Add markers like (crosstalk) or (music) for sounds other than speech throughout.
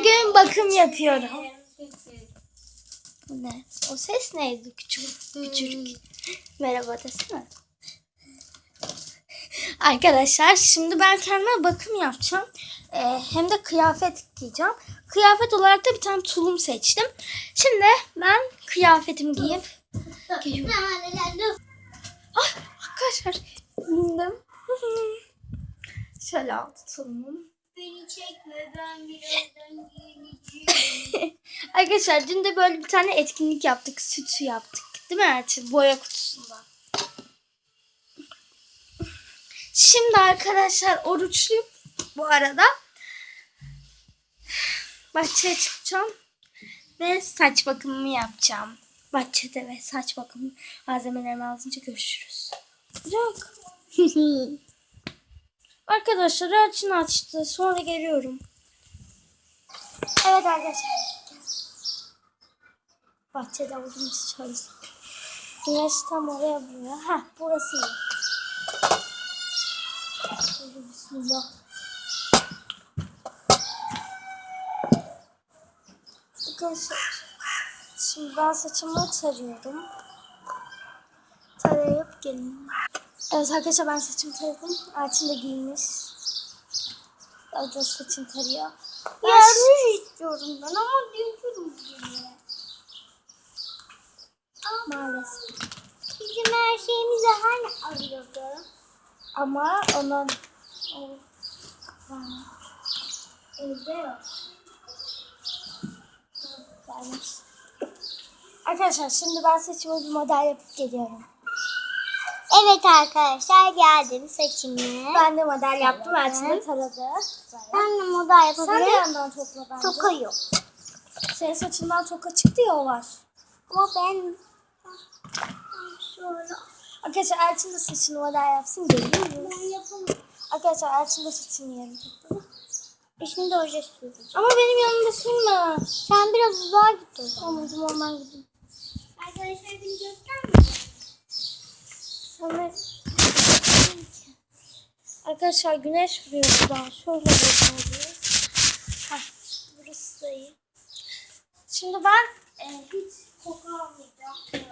Bugün bakım yapıyorum. Bu ne? O ses neydi? Küçük, küçük. Merhaba desene. Arkadaşlar şimdi ben kendime bakım yapacağım. Ee, hem de kıyafet giyeceğim. Kıyafet olarak da bir tane tulum seçtim. Şimdi ben kıyafetimi giyip geliyorum. Ah, arkadaşlar giyindim. (laughs) Şöyle aldı tulumum. (laughs) Arkadaşlar dün de böyle bir tane etkinlik yaptık. Sütü yaptık. Değil mi Elçin? Boya kutusunda. Şimdi arkadaşlar oruçluyum bu arada. Bahçeye çıkacağım. Ve saç bakımımı yapacağım. Bahçede ve saç bakımı malzemelerimi alınca görüşürüz. Yok. (laughs) Arkadaşlar Elçin açtı. Sonra geliyorum. Evet arkadaşlar. Bahçede olduğumuz şöyle. Güneş tam oraya vuruyor. Ha burası iyi. Bismillah. Arkadaşlar. Şimdi ben saçımı tarıyorum. Tarayıp gelin. Evet arkadaşlar ben saçımı taradım. Elçin de giymiş. O da saçını tarıyor. Yardım istiyorum ben ama dünkürüm diye. Maalesef. Bizim her şeyimizi hani alıyordu. Ama onun Evde yok. gelmiş. Arkadaşlar şimdi ben saçımı bir model yapıp geliyorum. Evet arkadaşlar geldim saçımı. Ben de model yaptım. Elçin de taradı. Ben de moda Sen de yapabilirim. yandan topla bence. Toka yok. Senin saçından toka çıktı ya o var. Ama ben şöyle Arkadaşlar Elçin de saçını model yapsın geliyoruz. ben yapamam. Arkadaşlar Elçin de saçını yarım topladı. E Şimdi oje süreceğim. Ama benim yanımda sürme. Sen biraz uzağa git o zaman. Tamam o zaman ben gideyim. Arkadaşlar beni göstermiyor. Sonra... Arkadaşlar güneş vuruyor buradan. Şöyle. Heh, burası da iyi. Şimdi ben e, hiç koku almayacağım.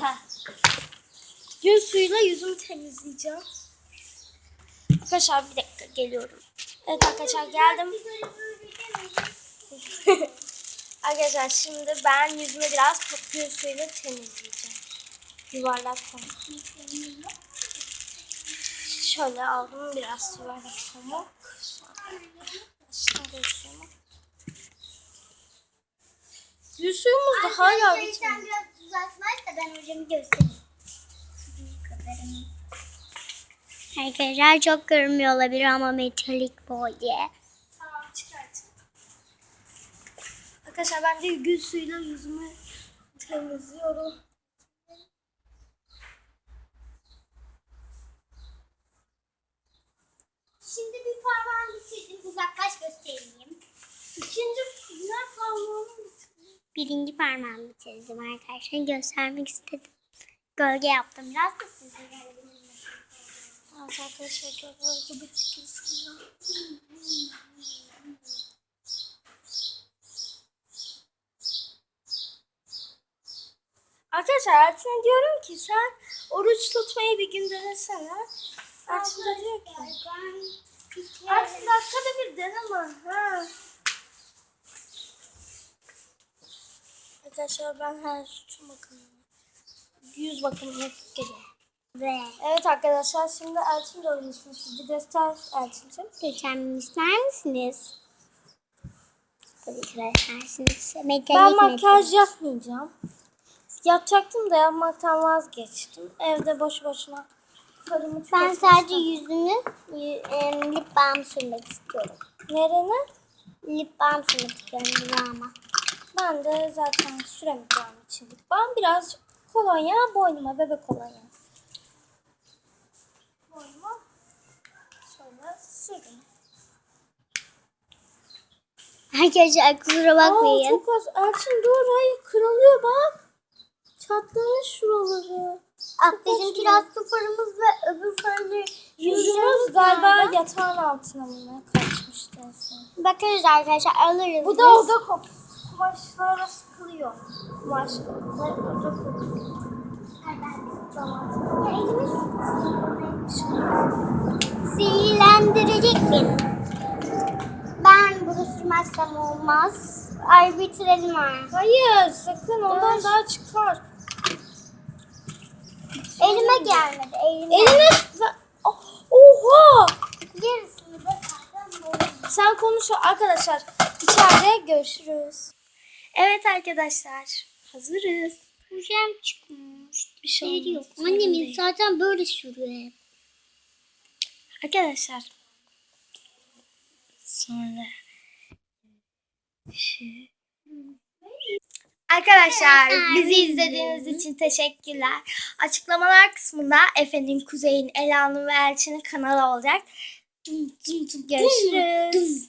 Heh. Gün suyuyla yüzümü temizleyeceğim. Arkadaşlar bir dakika geliyorum. Evet arkadaşlar geldim. (laughs) arkadaşlar şimdi ben yüzümü biraz gün suyuyla temizleyeceğim. Yuvarlak pamuk. Şöyle aldım biraz yuvarlak pamuk. Sonra. Yüz suyumuz da hala bitmedi. Biraz uzaklaşsa ben hocamı göstereyim. Arkadaşlar çok görünmüyor olabilir ama metalik boya. Tamam çıkartın. Arkadaşlar ben de gül suyuyla yüzümü temizliyorum. Şimdi bir parmağımı bitirdim. Uzaklaş göstereyim. İkinci diğer parmağımı bitirdim. Birinci parmağımı bitirdim arkadaşlar. Göstermek istedim. Gölge yaptım. Biraz da. Evet arkadaşlar böyle gibi çıkıyorsunuz. Arkadaşlar Elçin'e diyorum ki sen oruç tutmayı bir gün denesene. Elçin de diyor ki Elçin dakikada bir deneme. Ha. Arkadaşlar ben her şu bakımını, yüz bakımını geliyorum. Ve Evet arkadaşlar şimdi Elçin de oynuyorsunuz. Sizi göster Elçin'cim. geçen ister misiniz? Tabii ki de istersiniz. Metalik Ben makyaj yapmayacağım. Yapacaktım da yapmaktan vazgeçtim. Evde boş boşuna karımı Ben sadece yüzümü y- em, lip balm sürmek istiyorum. Nerene? Lip balm sürmek istiyorum dudağıma. Ben de zaten süremeyeceğim için. Ben biraz kolonya boynuma bebek kolonya. Boynuma şöyle sürdüm. Arkadaşlar kusura Aa, bakmayın. çok az. Elçin dur hayır kırılıyor bak. Çatlamış şuraları. Ah, bizim kiraz sıfırımız ve öbür farını Yüzümüz galiba yatağın altına mı kaçmıştı. Bakarız arkadaşlar alırız. Bu da oda kokusu. Kumaşlara sıkılıyor. Ya elimiz zehirlendirecek beni. Ben bunu sürmezsem olmaz. Ay bitirelim artık. Hayır sakın ondan Dur. daha çıkar. Elime gelmedi. Elime. Eline... Oh, Oha! Yarısını da. Sen konuş arkadaşlar. İçeride görüşürüz. Evet arkadaşlar. Hazırız. Hocam çıkmış. Bir şey Şey olmaz, yok. Annemin değil. zaten böyle sürüyor hep. Arkadaşlar. Sonra. Şu- Arkadaşlar bizi izlediğiniz için teşekkürler. Açıklamalar kısmında Efe'nin, Kuzey'in, Ela'nın ve Elçin'in kanalı olacak. Görüşürüz.